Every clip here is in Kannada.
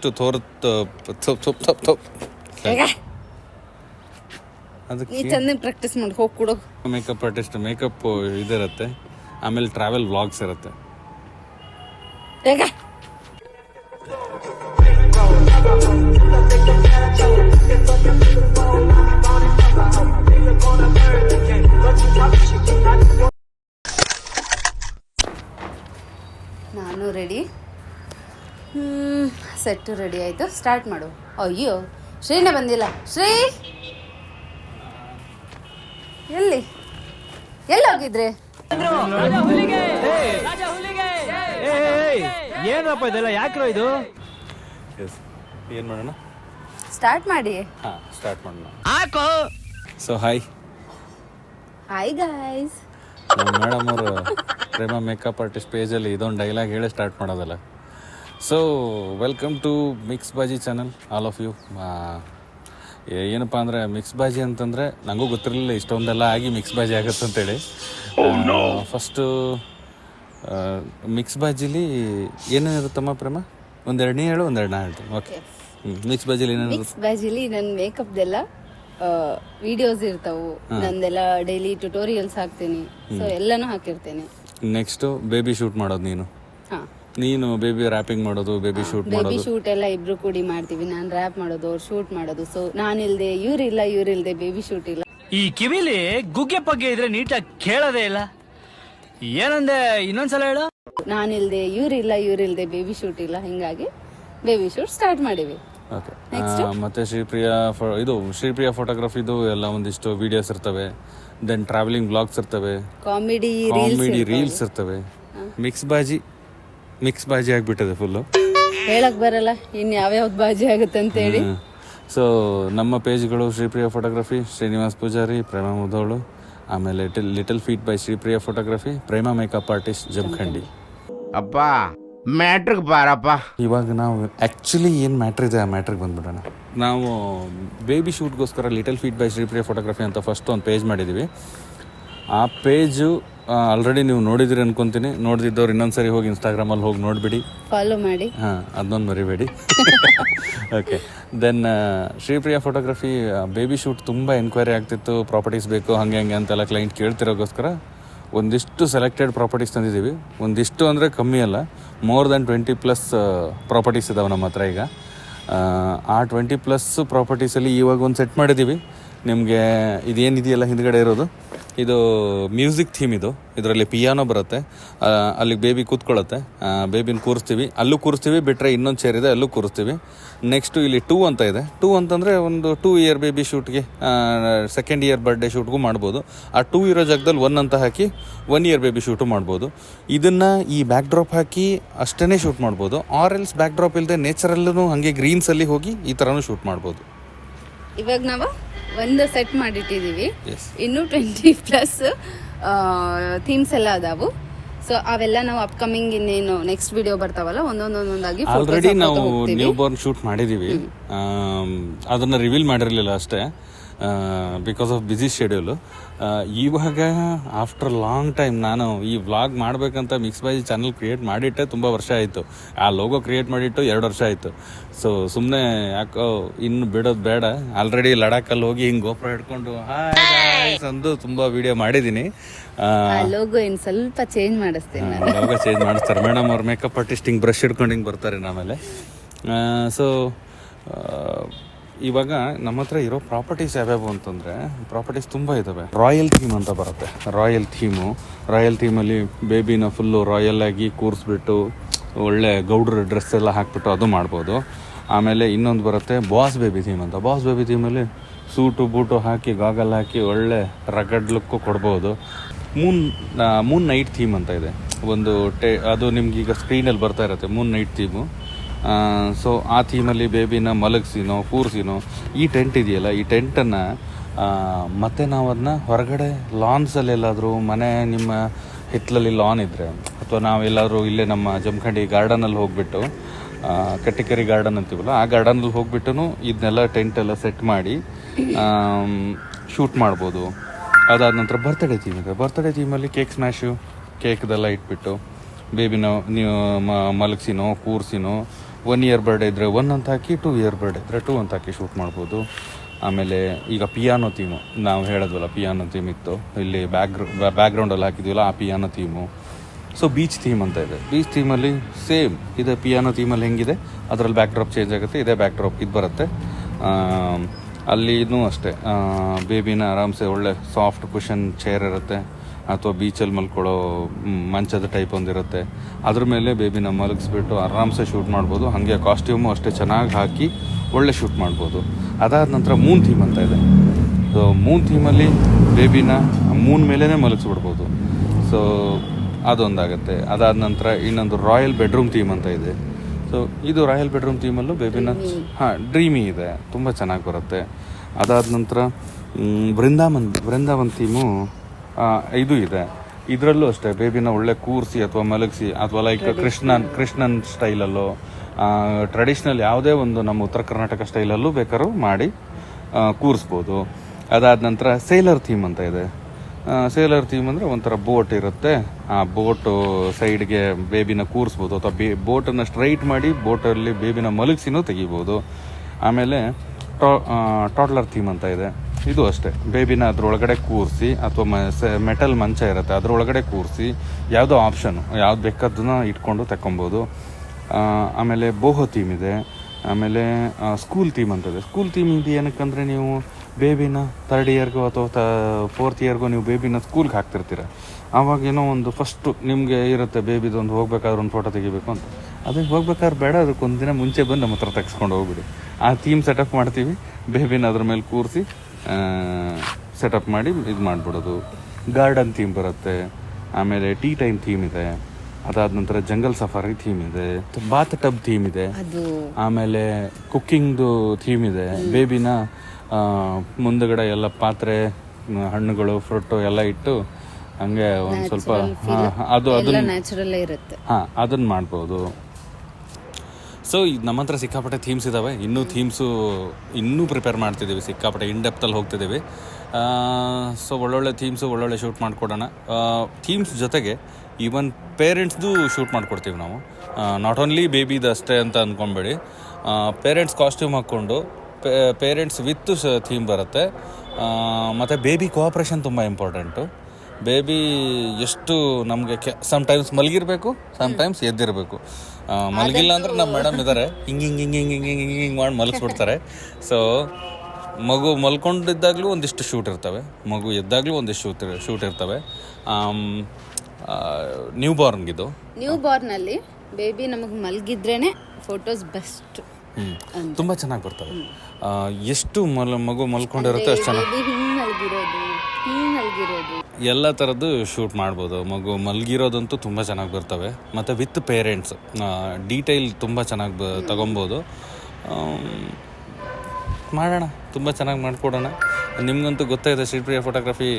ಒಂದಿಷ್ಟು ತೋರ್ತ್ ಅದಕ್ಕೆ ಚಂದ ಪ್ರಾಕ್ಟೀಸ್ ಮಾಡಿ ಹೋಗಿ ಕೊಡು. ಮೇಕಪ್ ಆರ್ಟಿಸ್ಟ್ ಮೇಕಪ್ ಇದಿರುತ್ತೆ. ಆಮೇಲೆ ಟ್ರಾವೆಲ್ ವ್ಲಾಗ್ಸ್ ಇರುತ್ತೆ. ನಾನು ರೆಡಿ ಸೆಟ್ಟು ರೆಡಿ ಆಯಿತು. ಸ್ಟಾರ್ಟ್ ಮಾಡು. ಅಯ್ಯೋ ಶ್ರೀನೇ ಬಂದಿಲ್ಲ. ಶ್ರೀ! ಎಲ್ಲಿ? ಎಲ್ಲಿ ಹೋಗಿದ್ರೆ ಏನಪ್ಪ ಇದೆಲ್ಲ? ಯಾಕ್ರೋ ಇದು? ಏನು ಮಾಡೋಣ? ಸ್ಟಾರ್ಟ್ ಮಾಡಿ. ಹಾಂ ಸ್ಟಾರ್ಟ್ ಮಾಡೋಣ. ಹಾಕೋ. So hi hi guys madam ಅವರು ಪ್ರೇಮ ಮೇಕಪ್ ಆರ್ಟಿಸ್ಟ್ ಪೇಜಲ್ಲಿ ಇದೊಂದು ಡೈಲಾಗ್ ಹೇಳಿ ಸ್ಟಾರ್ಟ್ ಮಾಡೋದಲ್ಲ. So welcome to mix Baaji channel all of you ಏನಪ್ಪ ಅಂದರೆ ಮಿಕ್ಸ್ ಬಾಜಿ ಅಂತಂದರೆ ನನಗೂ ಗೊತ್ತಿರಲಿಲ್ಲ ಇಷ್ಟೊಂದೆಲ್ಲ ಆಗಿ ಮಿಕ್ಸ್ ಬಾಜಿ ಆಗುತ್ತೆ ಅಂತೇಳಿ. ಫಸ್ಟು ಮಿಕ್ಸ್ ಬಾಜಿಲಿ ಏನೇನಿರುತ್ತಮ್ಮ ಪ್ರೇಮ? ಒಂದೆರಡನೇ ಹೇಳು ಒಂದೆರಡು ನಾ ಹೇಳ್ತೀನಿ ಓಕೆ ಮಿಕ್ಸ್ ಬಾಜಿಲಿ ಏನೇನು ಮಿಕ್ಸ್ ಬಾಜಿಲಿ ನನ್ನ ಮೇಕಪ್ದೆಲ್ಲ ವಿಡಿಯೋಸ್ ಇರ್ತಾವು. ನಂದೆಲ್ಲ ಡೈಲಿ ಟ್ಯುಟೋರಿಯಲ್ಸ್ ಹಾಕ್ತೀನಿ. ಸೊ ಎಲ್ಲನೂ ಹಾಕಿರ್ತೇನೆ. ನೆಕ್ಸ್ಟು ಬೇಬಿ ಶೂಟ್ ಮಾಡೋದು ನೀನು. ಹಾ. ನೀನು ಬೇಬಿ ರ್ಯಾಪಿಂಗ್ ಮಾಡೋದು ಬೇಬಿ ಶೂಟ್ ಬೇಬಿ ಮಾಡೋದು? ಶೂಟ್ ಎಲ್ಲ ಇಬ್ರು ಕೂಡಿ ಮಾಡ್ತೀವಿ. ನಾನು ರ್ಯಾಪ್ ಮಾಡೋದು ಅವ್ರು ಶೂಟ್ ಮಾಡೋದು. ಸೊ ನಾನಿಲ್ದೆ ಇವ್ರಿಲ್ಲ ಇವ್ರಿಲ್ದೆ ಬೇಬಿ ಶೂಟ್ ಇಲ್ಲ. ಈ ಕಿವಿಲಿ ಗುಗ್ಗೆ ಪಗ್ಗೆ ಇದ್ರೆ ನೀಟಾಗಿ ಕೇಳೋದೇ ಇಲ್ಲ. ಏನಂದೆ ಇನ್ನೊಂದ್ಸಲ ಹೇಳು? ನಾನಿಲ್ದೆ ಇವ್ರಿಲ್ಲ ಇವ್ರಿಲ್ದೆ ಬೇಬಿ ಶೂಟ್ ಇಲ್ಲ. ಹಿಂಗಾಗಿ ಬೇಬಿ ಶೂಟ್ ಸ್ಟಾರ್ಟ್ ಮಾಡಿವಿ. ಓಕೆ ಮತ್ತೆ ಶ್ರೀಪ್ರಿಯಾ ಫೋ ಇದು ಶ್ರೀಪ್ರಿಯಾ ಫೋಟೋಗ್ರಫಿದು ಎಲ್ಲ ಒಂದಿಷ್ಟು ವಿಡಿಯೋಸ್ ಇರ್ತವೆ. ದೆನ್ ಟ್ರಾವೆಲಿಂಗ್ ಬ್ಲಾಗ್ಸ್ ಇರ್ತವೆ. ಕಾಮಿಡಿ ಕಾಮಿಡಿ ರೀಲ್ಸ್ ಇರ್ತವೆ. ಮಿಕ್ಸ್ ಬಾಜಿ ಮಿಕ್ಸ್ ಬಾಜಿ ಆಗಿಬಿಟ್ಟಿದೆ ಫುಲ್ಲು ಹೇಳಕ್ ಬರಲ್ಲ ಇನ್ ಯಾವ್ಯಾವ್ದು ಬಾಜಿ ಆಗುತ್ತೆ ಅಂತ ಹೇಳಿ. ಸೊ ನಮ್ಮ ಪೇಜ್ಗಳು ಶ್ರೀಪ್ರಿಯ ಫೋಟೋಗ್ರಫಿ ಶ್ರೀನಿವಾಸ್ ಪೂಜಾರಿ ಪ್ರೇಮ ಮುಧೋಳು ಆಮೇಲೆ little feet by Shripriya photography Prema makeup artist Jamkhandi ಅಪ್ಪ ಮ್ಯಾಟ್ರಿಕ್ ಬಾರಪ್ಪ. ಇವಾಗ ನಾವು ಆ್ಯಕ್ಚುಲಿ ಏನು ಮ್ಯಾಟ್ರ್ ಇದೆ ಆ ಮ್ಯಾಟ್ರಿಗೆ ಬಂದ್ಬಿಡೋಣ. ನಾವು baby ಶೂಟ್ಗೋಸ್ಕರ little feet by Shripriya photography ಅಂತ ಫಸ್ಟ್ ಒಂದು ಪೇಜ್ ಮಾಡಿದ್ದೀವಿ ಆ ಪೇಜು ಆಲ್ರೆಡಿ ನೀವು ನೋಡಿದಿರಿ ಅನ್ಕೊಂತೀನಿ. ನೋಡ್ದಿದ್ದವ್ರು ಇನ್ನೊಂದ್ಸರಿ ಹೋಗಿ ಇನ್ಸ್ಟಾಗ್ರಾಮಲ್ಲಿ ಹೋಗಿ ನೋಡಿಬಿಡಿ. ಫಾಲೋ ಮಾಡಿ. ಹಾಂ ಅದನ್ನೊಂದು ಮರಿಬೇಡಿ. Okay then Shripriya photography baby shoot ತುಂಬ ಎನ್ಕ್ವೈರಿ ಆಗ್ತಿತ್ತು. ಪ್ರಾಪರ್ಟೀಸ್ ಬೇಕು ಹಾಗೆ ಹಂಗೆ ಅಂತೆಲ್ಲ ಕ್ಲೈಂಟ್ ಕೇಳ್ತಿರೋಗೋಸ್ಕರ ಒಂದಿಷ್ಟು ಸೆಲೆಕ್ಟೆಡ್ ಪ್ರಾಪರ್ಟೀಸ್ ತಂದಿದ್ದೀವಿ. ಒಂದಿಷ್ಟು ಅಂದರೆ ಕಮ್ಮಿ ಅಲ್ಲ. More than twenty plus properties ಇದಾವೆ ನಮ್ಮ ಹತ್ರ ಈಗ. ಆ, ಆ ಟ್ವೆಂಟಿ ಪ್ಲಸ್ ಪ್ರಾಪರ್ಟೀಸಲ್ಲಿ ಇವಾಗ ಒಂದು ಸೆಟ್ ಮಾಡಿದ್ದೀವಿ. ನಿಮಗೆ ಇದೇನಿದೆಯಲ್ಲ ಹಿಂದ್ಗಡೆ ಇರೋದು? ಇದು ಮ್ಯೂಸಿಕ್ ಥೀಮ್ ಇದು. ಇದರಲ್ಲಿ ಪಿಯಾನೋ ಬರುತ್ತೆ. ಅಲ್ಲಿಗೆ ಬೇಬಿ ಕೂತ್ಕೊಳ್ಳುತ್ತೆ. ಬೇಬಿನ ಕೂರಿಸ್ತೀವಿ. ಅಲ್ಲೂ ಕೂರಿಸ್ತೀವಿ ಬಿಟ್ಟರೆ ಇನ್ನೊಂದು ಚೇರ್ ಇದೆ, ಅಲ್ಲೂ ಕೂರಿಸ್ತೀವಿ. ನೆಕ್ಸ್ಟು ಇಲ್ಲಿ ಟೂ ಅಂತ ಇದೆ. ಟೂ ಅಂತಂದರೆ ಒಂದು ಟೂ ಇಯರ್ ಬೇಬಿ ಶೂಟ್ಗೆ ಸೆಕೆಂಡ್ ಇಯರ್ ಬರ್ಡೇ ಶೂಟ್ಗೂ ಮಾಡ್ಬೋದು. ಆ ಟೂ ಇರೋ ಜಾಗದಲ್ಲಿ ಒನ್ ಅಂತ ಹಾಕಿ ಒನ್ ಇಯರ್ ಬೇಬಿ ಶೂಟು ಮಾಡ್ಬೋದು. ಇದನ್ನು ಈ ಬ್ಯಾಕ್ ಡ್ರಾಪ್ ಹಾಕಿ ಅಷ್ಟೇ ಶೂಟ್ ಮಾಡ್ಬೋದು. ಆರ್ ಎಲ್ಸ್ ಬ್ಯಾಕ್ ಡ್ರಾಪ್ ಇಲ್ಲದೆ ನೇಚರಲ್ಲೂ ಹಾಗೆ ಗ್ರೀನ್ಸಲ್ಲಿ ಹೋಗಿ ಈ ಥರನೂ ಶೂಟ್ ಮಾಡ್ಬೋದು. ಇವಾಗ ನಾವು ಒಂದು ಸೆಟ್ ಮಾಡಿಟ್ಟಿದ್ದೀವಿ. ಇನ್ನು ಟ್ವೆಂಟಿ ಪ್ಲಸ್ ಥೀಮ್ಸ್ ಎಲ್ಲ ಅದಾವು. ಸೊ ಅವೆಲ್ಲ ನಾವು ಅಪ್ಕಮಿಂಗ್ ಇನ್ನೇನು ನೆಕ್ಸ್ಟ್ ವಿಡಿಯೋ ಬರ್ತಾವಲ್ಲ ಒಂದೊಂದೊಂದೊಂದಾಗಿ ಆಲ್ರೆಡಿ ನಾವು ನ್ಯೂ ಬಾರ್ನ್ ಶೂಟ್ ಮಾಡಿದ್ದೀವಿ. ಅದನ್ನ ರಿವೀಲ್ ಮಾಡಿರಲಿಲ್ಲ ಅಷ್ಟೇ. ಬಿಕಾಸ್ ಆಫ್ ಬ್ಯುಸಿ ಶೆಡ್ಯೂಲು ಇವಾಗ ಆಫ್ಟರ್ ಲಾಂಗ್ ಟೈಮ್ ನಾನು ಈ ವ್ಲಾಗ್ ಮಾಡಬೇಕಂತ ಮಿಕ್ಸ್ ಬೈಜಿ ಚಾನಲ್ ಕ್ರಿಯೇಟ್ ಮಾಡಿಟ್ಟೆ ತುಂಬ ವರ್ಷ ಆಯಿತು. ಆ ಲೋಗೋ ಕ್ರಿಯೇಟ್ ಮಾಡಿಟ್ಟು ಎರಡು ವರ್ಷ ಆಯಿತು. ಸೊ ಸುಮ್ಮನೆ ಯಾಕೋ ಇನ್ನು ಬಿಡೋದು ಬೇಡ. ಆಲ್ರೆಡಿ ಲಡಾಖಲ್ಲಿ ಹೋಗಿ ಹಿಂಗೆ ಗೋಪುರ ಹಿಡ್ಕೊಂಡು ಅಂದು ತುಂಬ ವಿಡಿಯೋ ಮಾಡಿದ್ದೀನಿ ಲೋಗೋ ಸ್ವಲ್ಪ ಚೇಂಜ್ ಮಾಡಿಸ್ತೀನಿ ಲೋಗೋ ಲೋಗ ಚೇಂಜ್ ಮಾಡಿಸ್ತಾರೆ. ಮೇಡಮ್ ಅವ್ರ ಮೇಕಪ್ ಆರ್ಟಿಸ್ಟ್ ಹಿಂಗೆ ಬ್ರಷ್ ಹಿಡ್ಕೊಂಡು ಹಿಂಗೆ ಬರ್ತಾರೆ ಆಮೇಲೆ ಸೊ ಇವಾಗ ನಮ್ಮ ಹತ್ರ ಇರೋ ಪ್ರಾಪರ್ಟೀಸ್ ಯಾವ್ಯಾವು ಅಂತಂದರೆ ಪ್ರಾಪರ್ಟೀಸ್ ತುಂಬ ಇದ್ದಾವೆ ರಾಯಲ್ ಥೀಮ್ ಅಂತ ಬರುತ್ತೆ. ರಾಯಲ್ ಥೀಮು ರಾಯಲ್ ಥೀಮಲ್ಲಿ ಬೇಬಿನ ಫುಲ್ಲು ರಾಯಲ್ ಆಗಿ ಕೂರಿಸ್ಬಿಟ್ಟು ಒಳ್ಳೆ ಗೌಡ್ರ ಡ್ರೆಸ್ ಎಲ್ಲ ಹಾಕ್ಬಿಟ್ಟು ಅದು ಮಾಡ್ಬೋದು. ಆಮೇಲೆ ಇನ್ನೊಂದು ಬರುತ್ತೆ ಬಾಸ್ ಬೇಬಿ ಥೀಮ್ ಅಂತ. ಬಾಸ್ ಬೇಬಿ ಥೀಮಲ್ಲಿ ಸೂಟು ಬೂಟು ಹಾಕಿ ಗಾಗಲ್ ಹಾಕಿ ಒಳ್ಳೆ ರಗಡ್ ಲುಕ್ಕು ಕೊಡ್ಬೋದು. ಮೂನ್ ಮೂನ್ ನೈಟ್ ಥೀಮ್ ಅಂತ ಇದೆ. ಒಂದು ಟೆ, ಅದು ನಿಮ್ಗೆ ಈಗ ಸ್ಕ್ರೀನಲ್ಲಿ ಬರ್ತಾ ಇರುತ್ತೆ ಮೂನ್ ನೈಟ್ ಥೀಮು ಸೊ ಆ ಥೀಮಲ್ಲಿ ಬೇಬಿನ ಮಲಗಿಸಿನೋ, ಕೂರಿಸಿನೋ, ಈ ಟೆಂಟ್ ಇದೆಯಲ್ಲ, ಈ ಟೆಂಟನ್ನು ಮತ್ತೆ ನಾವು ಅದನ್ನ ಹೊರಗಡೆ ಲಾನ್ಸಲ್ಲಿ ಎಲ್ಲಾದರೂ ಮನೆ ನಿಮ್ಮ ಹಿತ್ತಲಲ್ಲಿ ಲಾನ್ ಇದ್ದರೆ ಅಥವಾ ನಾವೆಲ್ಲಾದರೂ ಇಲ್ಲೇ ನಮ್ಮ ಜಮಖಂಡಿ ಗಾರ್ಡನಲ್ಲಿ ಹೋಗಿಬಿಟ್ಟು ಕಟ್ಟಿಕೆರಿ ಗಾರ್ಡನ್ ಅಂತೀವಲ್ಲ, ಆ ಗಾರ್ಡನಲ್ಲಿ ಹೋಗ್ಬಿಟ್ಟು ಇದನ್ನೆಲ್ಲ ಟೆಂಟ್ ಎಲ್ಲ ಸೆಟ್ ಮಾಡಿ ಶೂಟ್ ಮಾಡ್ಬೋದು. ಅದಾದ ನಂತರ ಬರ್ತ್ಡೇ ಥೀಮ್ ಇದೆ. ಬರ್ತ್ಡೇ ಥೀಮಲ್ಲಿ ಕೇಕ್ ಸ್ಮ್ಯಾಶು ಕೇಕ್ದೆಲ್ಲ ಇಟ್ಬಿಟ್ಟು ಬೇಬಿನ ನೀವು ಮಲಗಿಸಿನೋ, ಕೂರಿಸಿನೋ ಒನ್ ಇಯರ್ ಬರ್ಡೇ ಇದ್ದರೆ ಒನ್ ಅಂತ ಹಾಕಿ ಟೂ ಇಯರ್ ಬರ್ಡೇ ಇದ್ದರೆ ಟೂ ಅಂತ ಹಾಕಿ ಶೂಟ್ ಮಾಡ್ಬೋದು. ಆಮೇಲೆ ಈಗ ಪಿಯಾನೋ ಥೀಮು ನಾವು ಹೇಳಿದ್ವಲ್ಲ ಪಿಯಾನೋ ಥೀಮ್ ಇತ್ತು. ಇಲ್ಲಿ ಬ್ಯಾಕ್ಗ್ರೌ ಬ್ಯಾಕ್ಗ್ರೌಂಡಲ್ಲಿ ಹಾಕಿದ್ವಲ್ಲ ಆ piano theme so beach theme ಅಂತ ಇದೆ. ಬೀಚ್ ಥೀಮಲ್ಲಿ ಸೇಮ್ ಇದೆ ಪಿಯಾನೋ ಥೀಮಲ್ಲಿ ಹೆಂಗಿದೆ, ಅದರಲ್ಲಿ ಬ್ಯಾಕ್ ಡ್ರಾಪ್ ಚೇಂಜ್ ಆಗುತ್ತೆ, ಇದೇ ಬ್ಯಾಕ್ ಡ್ರಾಪ್ ಇದು ಬರುತ್ತೆ. ಅಲ್ಲಿನೂ ಅಷ್ಟೇ. ಬೇಬಿನ ಆರಾಮ್ಸೆ ಒಳ್ಳೆ ಸಾಫ್ಟ್ ಕುಷನ್ ಚೇರ್ ಇರುತ್ತೆ. ಅಥವಾ ಬೀಚಲ್ಲಿ ಮಲ್ಕೊಳ್ಳೋ ಮಂಚದ ಟೈಪ್ ಒಂದಿರುತ್ತೆ. ಅದ್ರ ಮೇಲೆ ಬೇಬಿನ ಮಲಗಿಸ್ಬಿಟ್ಟು ಆರಾಮ್ಸೆ ಶೂಟ್ ಮಾಡ್ಬೋದು. ಹಾಗೆ ಕಾಸ್ಟ್ಯೂಮು ಅಷ್ಟೇ ಚೆನ್ನಾಗಿ ಹಾಕಿ ಒಳ್ಳೆ ಶೂಟ್ ಮಾಡ್ಬೋದು. ಅದಾದ ನಂತರ ಮೂನ್ ಥೀಮ್ ಅಂತ ಇದೆ. ಸೊ ಮೂನ್ ಥೀಮಲ್ಲಿ ಬೇಬಿನ ಮೂನ್ ಮೇಲೇ ಮಲಗಿಸ್ಬಿಡ್ಬೋದು. ಸೊ ಅದೊಂದಾಗುತ್ತೆ. ಅದಾದ ನಂತರ ಇನ್ನೊಂದು ರಾಯಲ್ ಬೆಡ್ರೂಮ್ ಥೀಮ್ ಅಂತ ಇದೆ. ಸೊ ಇದು ರಾಯಲ್ ಬೆಡ್ರೂಮ್ ಥೀಮಲ್ಲೂ ಬೇಬಿನ ಹಾಂ ಡ್ರೀಮಿ ಇದೆ. ತುಂಬ ಚೆನ್ನಾಗಿ ಬರುತ್ತೆ. ಅದಾದ ನಂತರ ಬೃಂದಾವನ್ ಬೃಂದಾವನ್ ಥೀಮು ಇದು ಇದೆ. ಇದರಲ್ಲೂ ಅಷ್ಟೇ ಬೇಬಿನ ಒಳ್ಳೆ ಕೂರಿಸಿ ಅಥವಾ ಮಲಗಿಸಿ ಅಥವಾ ಲೈಕ್ ಕೃಷ್ಣನ್ ಕೃಷ್ಣನ್ ಸ್ಟೈಲಲ್ಲೋ ಟ್ರೆಡಿಷ್ನಲ್ ಯಾವುದೇ ಒಂದು ನಮ್ಮ ಉತ್ತರ ಕರ್ನಾಟಕ ಸ್ಟೈಲಲ್ಲೂ ಬೇಕಾದ್ರೂ ಮಾಡಿ ಕೂರಿಸ್ಬೋದು. ಅದಾದ ನಂತರ ಸೇಲರ್ ಥೀಮ್ ಅಂತ ಇದೆ. ಸೇಲರ್ ಥೀಮ್ ಅಂದರೆ ಒಂಥರ ಬೋಟ್ ಇರುತ್ತೆ. ಆ ಬೋಟು ಸೈಡ್ಗೆ ಬೇಬಿನ ಕೂರಿಸ್ಬೋದು ಅಥವಾ ಬೇ ಬೋಟನ್ನು ಸ್ಟ್ರೈಟ್ ಮಾಡಿ ಬೋಟಲ್ಲಿ ಬೇಬಿನ ಮಲಗಿಸಿನೂ ತೆಗಿಬೋದು. ಆಮೇಲೆ ಟಾ ಟಾಟ್ಲರ್ ಥೀಮ್ ಅಂತ ಇದೆ. ಇದು ಅಷ್ಟೇ. ಬೇಬಿನ ಅದರೊಳಗಡೆ ಕೂರಿಸಿ ಅಥವಾ ಮ ಮೆಟಲ್ ಮಂಚ ಇರುತ್ತೆ, ಅದರೊಳಗಡೆ ಕೂರಿಸಿ ಯಾವುದೋ ಆಪ್ಷನು ಯಾವ್ದು ಬೇಕಾದ್ದನ್ನು ಇಟ್ಕೊಂಡು ತಗೊಬೋದು ಆಮೇಲೆ ಬೋಹೋ ಥೀಮ್ ಇದೆ. ಆಮೇಲೆ ಸ್ಕೂಲ್ ಥೀಮ್ ಅಂತ ಇದೆ. ಸ್ಕೂಲ್ ಥೀಮ್ ಇದು ಏನಕ್ಕಂದರೆ ನೀವು ಬೇಬಿನ ತರ್ಡ್ ಇಯರ್ಗೋ ಅಥವಾ ತ ಫೋರ್ತ್ ಇಯರ್ಗೋ ನೀವು ಬೇಬಿನ ಸ್ಕೂಲ್ಗೆ ಹಾಕ್ತಿರ್ತೀರ. ಆವಾಗ ಏನೋ ಒಂದು ಫಸ್ಟು ನಿಮಗೆ ಇರುತ್ತೆ ಬೇಬಿದು ಒಂದು ಹೋಗ್ಬೇಕಾದ್ರೆ ಒಂದು ಫೋಟೋ ತೆಗಿಬೇಕು ಅಂತ. ಅದಕ್ಕೆ ಹೋಗ್ಬೇಕಾದ್ರೆ ಬೇಡ ಅದಕ್ಕೆ ಒಂದು ದಿನ ಮುಂಚೆ ಬಂದು ನಮ್ಮ ಹತ್ರ ತೆಗೆಸ್ಕೊಂಡು ಹೋಗ್ಬಿಡಿ. ಆ ಥೀಮ್ ಸೆಟಪ್ ಮಾಡ್ತೀವಿ. ಬೇಬಿನ ಅದ್ರ ಮೇಲೆ ಕೂರಿಸಿ ಸೆಟಪ್ ಮಾಡಿ ಇದು ಮಾಡಿಬಿಡೋದು. ಗಾರ್ಡನ್ ಥೀಮ್ ಬರುತ್ತೆ. ಆಮೇಲೆ ಟೀ ಟೈಮ್ ಥೀಮ್ ಇದೆ. ಅದಾದ ನಂತರ ಜಂಗಲ್ ಸಫಾರಿ ಥೀಮ್ ಇದೆ. ಬಾತ್ ಟಬ್ ಥೀಮ್ ಇದೆ. ಆಮೇಲೆ ಕುಕ್ಕಿಂಗ್ದು ಥೀಮ್ ಇದೆ. ಬೇಬಿನ ಮುಂದಗಡೆ ಎಲ್ಲ ಪಾತ್ರೆ ಹಣ್ಣುಗಳು ಫ್ರೂಟು ಎಲ್ಲ ಇಟ್ಟು ಹಂಗೆ ಒಂದು ಸ್ವಲ್ಪ ಅದು ಅದನ್ನ ನ್ಯಾಚುರಲ್ ಇರುತ್ತೆ. ಹಾಂ ಅದನ್ನ ಮಾಡ್ಬೋದು. ಸೊ ಈಗ ನಮ್ಮ ಹತ್ರ ಸಿಕ್ಕಾಪಟ್ಟೆ ಥೀಮ್ಸ್ ಇದ್ದಾವೆ ಇನ್ನೂ ಥೀಮ್ಸು ಇನ್ನೂ ಪ್ರಿಪೇರ್ ಮಾಡ್ತಿದ್ದೀವಿ. ಸಿಕ್ಕಾಪಟ್ಟೆ ಇನ್ ಡೆಪ್ತಲ್ಲಿ ಹೋಗ್ತಿದ್ದೀವಿ. ಸೊ ಒಳ್ಳೊಳ್ಳೆ ಥೀಮ್ಸು ಒಳ್ಳೊಳ್ಳೆ ಶೂಟ್ ಮಾಡಿಕೊಡೋಣ. ಥೀಮ್ಸ್ ಜೊತೆಗೆ ಈವನ್ ಪೇರೆಂಟ್ಸ್ದು ಶೂಟ್ ಮಾಡಿಕೊಡ್ತೀವಿ ನಾವು. ನಾಟ್ ಓನ್ಲಿ ಬೇಬಿದು ಅಷ್ಟೇ ಅಂತ ಅಂದ್ಕೊಂಬೇಡಿ ಪೇರೆಂಟ್ಸ್ ಕಾಸ್ಟ್ಯೂಮ್ ಹಾಕ್ಕೊಂಡು ಪೇರೆಂಟ್ಸ್ ವಿತ್ ಥೀಮ್ ಬರುತ್ತೆ. ಮತ್ತು ಬೇಬಿ ಕೋಆಪ್ರೇಷನ್ ತುಂಬ ಇಂಪಾರ್ಟೆಂಟು ಬೇಬಿ ಎಷ್ಟು ನಮಗೆ ಕೆ ಟೈಮ್ಸ್ ಮಲಗಿರಬೇಕು ಟೈಮ್ಸ್ ಎದ್ದಿರಬೇಕು. ಮಲಗಿಲ್ಲ ಅಂದ್ರೆ ನಮ್ಮ ಮೇಡಮ್ ಇದ್ದಾರೆ ಹಿಂಗೆ ಹಿಂಗೆ ಹಿಂಗೆ ಹಿಂಗೆ ಹಿಂಗೆ ಹಿಂಗೆ ಹಿಂಗೆ ಮಾಡಿ ಮಲಗಿಸ್ಬಿಡ್ತಾರೆ. ಸೊ ಮಗು ಮಲ್ಕೊಂಡಿದ್ದಾಗ್ಲೂ ಒಂದಿಷ್ಟು ಶೂಟ್ ಇರ್ತವೆ. ಮಗು ಎದ್ದಾಗಲೂ ಒಂದಿಷ್ಟು ಶೂಟ್ ಶೂಟ್ ಇರ್ತವೆ. ನ್ಯೂ ಬಾರ್ನ್ಗಿದು ನ್ಯೂ ಬಾರ್ನ್ ಅಲ್ಲಿ ಬೇಬಿ ನಮಗೆ ಮಲಗಿದ್ರೇನೆ ಫೋಟೋಸ್ ಬೆಸ್ಟ್ ಹ್ಞೂ ತುಂಬ ಚೆನ್ನಾಗಿ ಬರ್ತವೆ. ಎಷ್ಟು ಮಲ್ ಮಗು ಮಲ್ಕೊಂಡಿರುತ್ತೆ ಅಷ್ಟು ಚೆನ್ನಾಗಿ ಹಿಂಗ್ ಮಲಗಿರೋದು ಹಿಂಗ್ ಮಲಗಿರೋದು. ಎಲ್ಲ ಥರದ್ದು ಶೂಟ್ ಮಾಡ್ಬೋದು. ಮಗು ಮಲಗಿರೋದಂತೂ ತುಂಬ ಚೆನ್ನಾಗಿ ಬರ್ತವೆ. ಮತ್ತು ವಿತ್ ಪೇರೆಂಟ್ಸ್ ಡೀಟೈಲ್ ತುಂಬ ಚೆನ್ನಾಗಿ ಬ ತಗೊಬೋದು. ಮಾಡೋಣ. ತುಂಬ ಚೆನ್ನಾಗಿ ಮಾಡಿಕೊಡೋಣ. ನಿಮಗಂತೂ ಗೊತ್ತಾಯಿದೆ ಶ್ರೀಪ್ರಿಯ ಫೋಟೋಗ್ರಫಿ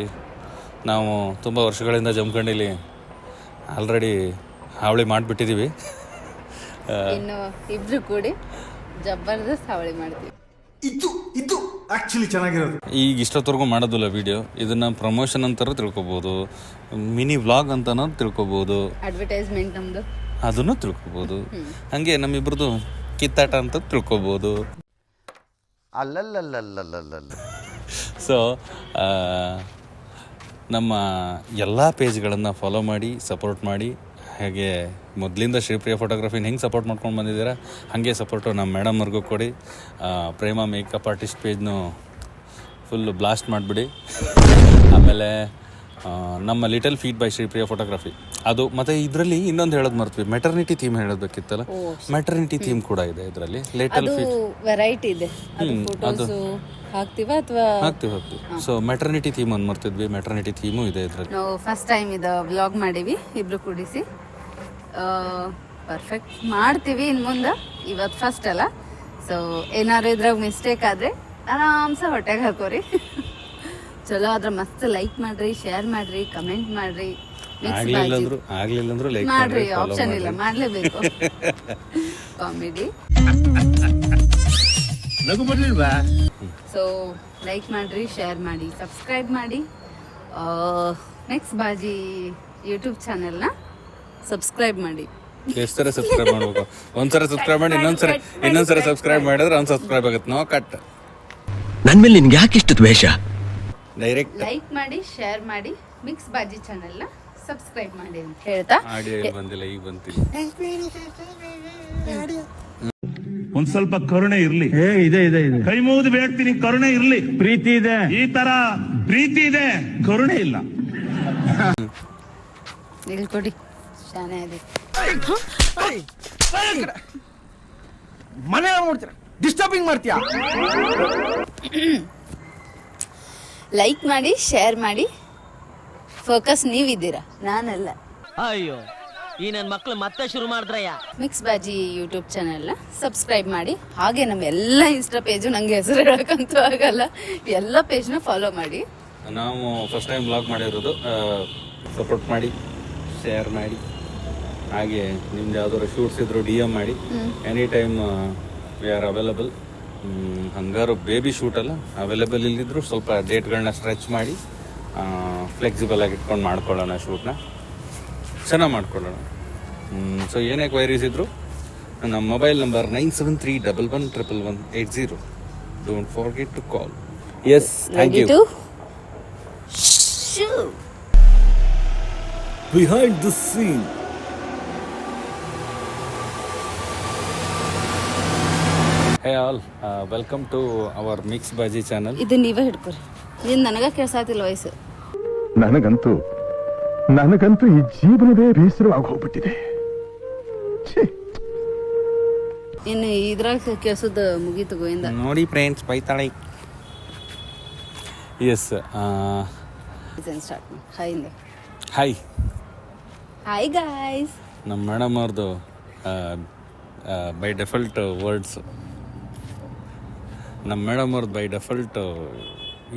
ನಾವು ತುಂಬ ವರ್ಷಗಳಿಂದ ಜಮ್ಕಂಡಿಲಿ ಆಲ್ರೆಡಿ ಹಾವಳಿ ಮಾಡಿಬಿಟ್ಟಿದ್ದೀವಿ ಇನ್ನು ಇಬ್ಬರು ಕೂಡಿ ಜಬರ್ದಸ್ತ್ ಹಾವಳಿ ಮಾಡ್ತೀವಿ. ಆಕ್ಚುಲಿ ಚೆನ್ನಾಗಿರೋದು. ಈಗ ಇಷ್ಟೊತ್ತವರೆಗೂ ಮಾಡೋದಿಲ್ಲ ವಿಡಿಯೋ ಇದನ್ನ ಪ್ರಮೋಷನ್ ಅಂತಾರು ತಿಳ್ಕೊಬಹುದು ಮಿನಿ ವ್ಲಾಗ್ ಅಂತನೂ ತಿಳ್ಕೊಬಹುದು ಅಡ್ವರ್ಟೈಸ್ಮೆಂಟ್ ನಮ್ದು. ಅದನ್ನು ತಿಳ್ಕೊಬೋದು. ಹಾಗೆ ನಮ್ಮಿಬ್ರದ್ದು ಕಿತ್ತಾಟ ಅಂತ ತಿಳ್ಕೊಬಹುದು ಅಲ್ಲಲ್ಲಲ್ಲಲ್ಲಲ್ಲಲ್ಲ ಸೊ ನಮ್ಮ ಎಲ್ಲ ಪೇಜ್ಗಳನ್ನು ಫಾಲೋ ಮಾಡಿ ಸಪೋರ್ಟ್ ಮಾಡಿ ಹಾಗೆ ಮೊದಲಿಂದ ಶ್ರೀಪ್ರಿಯ ಫೋಟೋಗ್ರಫಿನ ಹೆಂಗೆ ಸಪೋರ್ಟ್ ಮಾಡ್ಕೊಂಡು ಬಂದಿದ್ದೀರಾ? ಹಾಗೆ ಸಪೋರ್ಟು ನಮ್ಮ ಮೇಡಮ್ವರೆಗೂ ಕೊಡಿ. ಪ್ರೇಮ ಮೇಕಪ್ ಆರ್ಟಿಸ್ಟ್ ಪೇಜ್ನು ಫುಲ್ಲು ಬ್ಲಾಸ್ಟ್ ಮಾಡಿಬಿಡಿ. ಆಮೇಲೆ ನಮ್ಮ little feet by Shripriya photography ಅದು ಮತ್ತೆ ಇದರಲ್ಲಿ ಇನ್ನೊಂದು ಹೇಳೋದು ಮರ್ತೀವಿ. ಮೆಟರ್ನಿಟಿ ಥೀಮ್ ಹೇಳೋದಕ್ಕಿತ್ತಲ್ಲ? ಮೆಟರ್ನಿಟಿ ಥೀಮ್ ಕೂಡ ಇದೆ ಇದರಲ್ಲಿ. ಲಿಟಲ್ ಅದು ಫೀಡ್ ವೆರೈಟಿ ಇದೆ. ಅದು ಹಾಕ್ತಿವಿ ಅಥವಾ? ಹಾಕ್ತೀವಿ ಹಾಕ್ತೀವಿ. ಸೊ ಮೆಟರ್ನಿಟಿ ಥೀಮ್ ಅನ್ ಮರ್ತಿದ್ವಿ. ಮೆಟರ್ನಿಟಿ ಥೀಮು ಇದೆ ಇದರಲ್ಲಿ. ನಾವು ಫಸ್ಟ್ ಟೈಮ್ ಇದು ಬ್ಲಾಗ್ ಮಾಡಿವಿ. ಇಬ್ರು ಕೂಡಿಸಿ. ಪರ್ಫೆಕ್ಟ್ ಮಾಡ್ತೀವಿ ಇನ್ ಮುಂದೆ. ಇವತ್ತು ಫಸ್ಟ್ ಅಲ್ಲ. ಸೊ ಏನಾದ್ರು ಇದ್ರಾಗ ಮಿಸ್ಟೇಕ್ ಆದರೆ ಆರಾಮ್ಸ ಹೊಟ್ಟೆಗೆ ಹಾಕೋರಿ. ಚಲೋ ಆದ್ರೆ ಮಸ್ತ್ ಲೈಕ್ ಮಾಡ್ರಿ ಶೇರ್ ಮಾಡ್ರಿ ಕಮೆಂಟ್ ಮಾಡ್ರಿ. Mix ಆಗ್ಲಿಲ್ಲ ಬಾಜಿ. ಅಂದ್ರು ಆಗ್ಲಿಲ್ಲ ಅಂದ್ರು ಲೈಕ್ ಮಾಡ್ರಿ ಆಪ್ಷನ್ ಇಲ್ಲ. ಮಾಡ್ಲೇಬೇಕು. ಕಾಮಿಡಿ ಸೊ ಲೈಕ್ ಮಾಡ್ರಿ ಶೇರ್ ಮಾಡಿ ಸಬ್ಸ್ಕ್ರೈಬ್ ಮಾಡಿ. ನೆಕ್ಸ್ಟ್ ಬಾಜಿ ಯೂಟ್ಯೂಬ್ ಚಾನೆಲ್ನ ಸಬ್ಸ್ಕ್ರೈಬ್ ಮಾಡಿ. ಎಷ್ಟು ಸರ ಸಬ್ಸ್ಕ್ರೈಬ್ ಮಾಡ್ಬೇಕು? ಒಂದ್ಸಲ ಸಬ್ಸ್ಕ್ರೈಬ್ ಮಾಡಿ ಇನ್ನೊಂದ್ಸರಿ ಇನ್ನೊಂದ್ಸರಿ ಸಬ್ಸ್ಕ್ರೈಬ್ ಮಾಡಿದ್ರೆ ಒಂದ್ ಸಬ್ಸ್ಕ್ರೈಬ್ ಆಗುತ್ತೆ. No cut. ನನ್ ಮೇಲೆ ನಿನ್ಗೆ ಯಾಕೆ ಇಷ್ಟು ದ್ವೇಷ? ಡೈರೆಕ್ಟ್ ಲೈಕ್ ಮಾಡಿ ಶೇರ್ ಮಾಡಿ ಮಿಕ್ಸ್ ಬಾಜಿ ಚಾನೆಲ್ನ ಸಬ್ಸ್ಕ್ರೈಬ್ ಮಾಡಿ ಅಂತ ಹೇಳ್ತಾ. ಆಡಿಯೋ ಬಂದಿಲ್ಲ ಈಗ ಬಂತೀನಿ ಒಂದ್ ಸ್ವಲ್ಪ ಕರುಣೆ ಇರ್ಲಿ. ಇದೆ ಇದೆ ಇದೆ. ಕೈ ಮುಗಿದು ಬೇಡ್ತೀನಿ ಕರುಣೆ ಇರ್ಲಿ. ಪ್ರೀತಿ ಇದೆ. ಈ ತರ ಪ್ರೀತಿ ಇದೆ ಕರುಣೆ ಇಲ್ಲ. ನಿಲ್ಕೊಡಿ ಶಾನೆ ಮನೆ ನೋಡ್ತೀರ? ಡಿಸ್ಟರ್ಬಿಂಗ್ ಮಾಡ್ತೀಯ? ಲೈಕ್ ಮಾಡಿ ಶೇರ್ ಮಾಡಿ. ಫೋಕಸ್ ನೀವಿದ್ದೀರಾ? ನಾನಲ್ಲ. ಅಯ್ಯೋ ಈ ನನ್ನ ಮಕ್ಕಳು ಮತ್ತೆ ಶುರು ಮಾಡಿದ್ರಯ್ಯ. ಮಿಕ್ಸ್ ಬಾಜಿ ಯೂಟ್ಯೂಬ್ ಚಾನೆಲ್ನ ಸಬ್ಸ್ಕ್ರೈಬ್ ಮಾಡಿ. ಹಾಗೆ ನಮ್ಮ ಎಲ್ಲ ಇನ್ಸ್ಟಾ ಪೇಜು ನಂಗೆ ಹೆಸರು ಹೇಳಕ್ಕಂತೂ ಆಗಲ್ಲ. ಎಲ್ಲ ಪೇಜ್ನ ಫಾಲೋ ಮಾಡಿ. ನಾವು ಫಸ್ಟ್ ಟೈಮ್ ಬ್ಲಾಗ್ ಮಾಡಿರೋದು ಸಪೋರ್ಟ್ ಮಾಡಿ ಶೇರ್ ಮಾಡಿ. ಹಾಗೆ ನಿಮ್ದು ಯಾವ್ದಾದ್ರು ಶೂಟ್ಸ್ ಇದ್ರು ಡಿ ಎಂ ಮಾಡಿ. Any time we are available ಹಂಗಾರು baby shoot ಅಲ್ಲ ಅವೈಲಬಲ್ ಇಲ್ಲಿದ್ರು ಸ್ವಲ್ಪ ಡೇಟ್ಗಳನ್ನ ಸ್ಟ್ರೆಚ್ ಮಾಡಿ ಫ್ಲೆಕ್ಸಿಬಲ್ ಆಗಿ ಇಟ್ಕೊಂಡು ಮಾಡ್ಕೊಳ್ಳೋಣ ಶೂಟ್ನ ಚೆನ್ನಾಗಿ ಮಾಡ್ಕೊಳ್ಳೋಣ. ಸೊ ಏನೇ ಕ್ವೈರೀಸ್ ಇದ್ರು ನಮ್ಮ mobile number nine seven three double one triple one eight zero don't forget to call yes thank you behind the scene hey all welcome to our mix Baaji channel ಇದು ನೀವೇ ಹಿಡ್ಕೊರಿ. ನೀನು ನನಗ ಕೇಳ್ಸಾತಿಲ್ಲ ವಯಸ್ಸು. ನನಗಂತೂ ನನಗಂತೂ ಈ ಜೀವನವೇ ಬೇಸರವಾಗಿ ಹೋಗ್ಬಿಟ್ಟಿದೆ. ಛೀ. ಇನ್ನು ಇದ್ರಾಗ ಕೇಳ್ಸೋದು ಮುಗೀತು ಗೋವಿಂದ. ನೋಡಿ ಫ್ರೆಂಡ್ಸ್ ಬೈತಾಳೆ. ಎಸ್ ಸ್ಟಾರ್ಟ್ ಹಾಯಿಂದ ಹಾಯ್ ಹಾಯ್ ಗಾಯ್ಸ್ ನಮ್ಮ ಮೇಡಮ್ ಅವ್ರದ್ದು ಬೈ ಡೆಫಲ್ಟ್ ವರ್ಡ್ಸ್ ನಮ್ಮ ಮೇಡಮ್ ಅವ್ರದ್ದು ಬೈ ಡೆಫಾಲ್ಟ್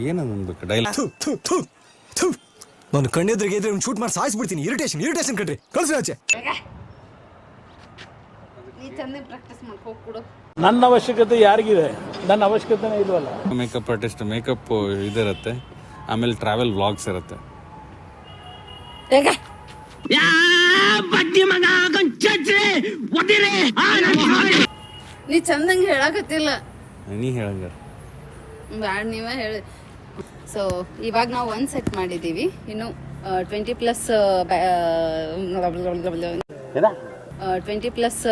ಏನನ್ಬೇಕು ಡೈಲಾಗ್ ನಾನು ಕಣ್ಣೆದ್ರಿಗೆ ಇದ್ರೆ ಶೂಟ್ ಮಾಡಿ ಸಾಯಿಸ್ಬಿಡ್ತೀನಿ. ಇರಿಟೇಷನ್ ಇರಿಟೇಷನ್ ಕಣ್ರಿ. ಕಳ್ಸಿ ಆಚೆ. ನೀ ಚಂದ ಪ್ರಾಕ್ಟೀಸ್ ಮಾಡ್ಕೊ ಕೊಡು. ನನ್ನ ಅವಶ್ಯಕತೆ ಯಾರಿಗಿದೆ? ನನ್ನ ಅವಶ್ಯಕತೆನೇ ಇಲ್ವಲ್ಲ? ಮೇಕಪ್ ಆರ್ಟಿಸ್ಟ್ ಮೇಕಪ್ ಇದಿರುತ್ತೆ. ಆಮೇಲೆ ಟ್ರಾವೆಲ್ ವ್ಲಾಗ್ಸ್ ಇರುತ್ತೆ. ನೀ ಚಂದಂಗೆ ಹೇಳಕತ್ತಿಲ್ಲ. ನೀ ಹೇಳಂಗಾರ ಬ್ಯಾಡ ನೀವೇ ಹೇಳಿ. ಸೊ ಇವಾಗ ನಾವು ಒಂದು ಸೆಟ್ ಮಾಡಿದ್ದೀವಿ. ಇನ್ನು ಟ್ವೆಂಟಿ ಪ್ಲಸ್ ಟ್ವೆಂಟಿ ಪ್ಲಸ್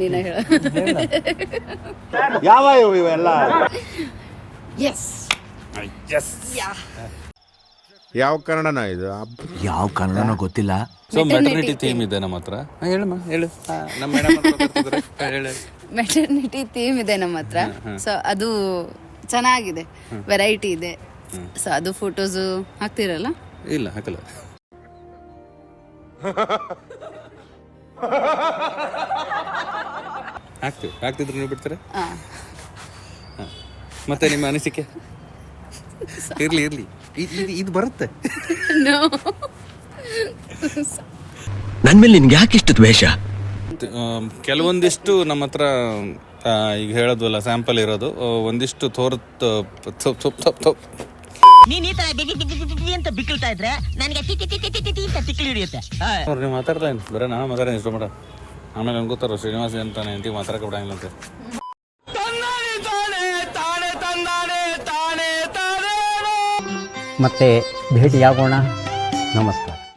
ನೀನೇ ಹೇಳ. ಯಾವ ಇವೆಲ್ಲ? ಎಸ್ ಎಸ್ ಯಾವ ಕನ್ನಡನ ಇದು? ಯಾವ ಕನ್ನಡನ ಗೊತ್ತಿಲ್ಲ. ಸೊ ಮೆಟರ್ನಿಟಿ ಥೀಮ್ ಇದೆ ನಮ್ಮ ಹತ್ರ ಹೇಳಮ್ಮ ಹೇಳು. ಹಾ, ನಮ್ಮ ಮೇಡಮ್ ಹೇಳಿ. ಮೆಟರ್ನಿಟಿ ಥೀಮ್ ಇದೆ ನಮ್ಮ ಹತ್ರ. ಸೊ ಅದು ಚೆನ್ನಾಗಿದೆ. ವೆರೈಟಿ ಇದೆ. ಸೊ ಅದು ಫೋಟೋಸು ಹಾಕ್ತಿರಲ್ಲ? ಇಲ್ಲ ಹಾಕಲ್ಲ. ಹಾಕ್ತೀವಿ. ಹಾಕ್ತಿದ್ರು ನೀವು ಬಿಡ್ತಾರೆ ಹಾಂ. ಮತ್ತೆ ನಿಮ್ಮ ಅನಿಸಿಕೆ? ಇರ್ಲಿ ಇರ್ಲಿ. ಇದ್- ಬರುತ್ತೆ. ನೋ ನನ್ ಮೇಲೆ ನಿನ್ಗೆ ಯಾಕೆ ಇಷ್ಟು ದ್ವೇಷ? ಕೆಲವೊಂದಿಷ್ಟು ನಮ್ಮ ಹತ್ರ ಈಗ ಹೇಳೋದಲ್ಲ ಸ್ಯಾಂಪಲ್ ಇರೋದು. ಒಂದಿಷ್ಟು ತೋರ್ತು ನೀನ್ ಈ ತರ ಬಿಗಿ ಬಿಗಿ ಬಿಗಿ ಬಿಗಿ ಅಂತ ಬಿಕ್ಕಳ್ತಾ ಇದ್ರೆ ನನಗೆ ಟಿ ಟಿ ಟಿ ಟಿ ಟಿ ಟಿ ಅಂತ ತಿಕ್ಕಲಿ ಹಿಡಿಯುತ್ತೆ. ನೀವು ಮಾತಾಡ್ತಾ ಏನು ಬರೀ ನಾನು ಮಾತಾಡೋಣ ಇಷ್ಟ ಮಾಡ ಆಮೇಲೆ ನನ್ಗೆ ಗೊತ್ತಾರ ಶ್ರೀನಿವಾಸ ಅಂತಾನೆ ಅಂತ ಮಾತಾಡಕ್ಕೆ ಬಿಡಂಗಿಲ್ಲ ಅಂತ. ಮತ್ತೆ ಭೇಟಿಯಾಗೋಣ. ನಮಸ್ಕಾರ.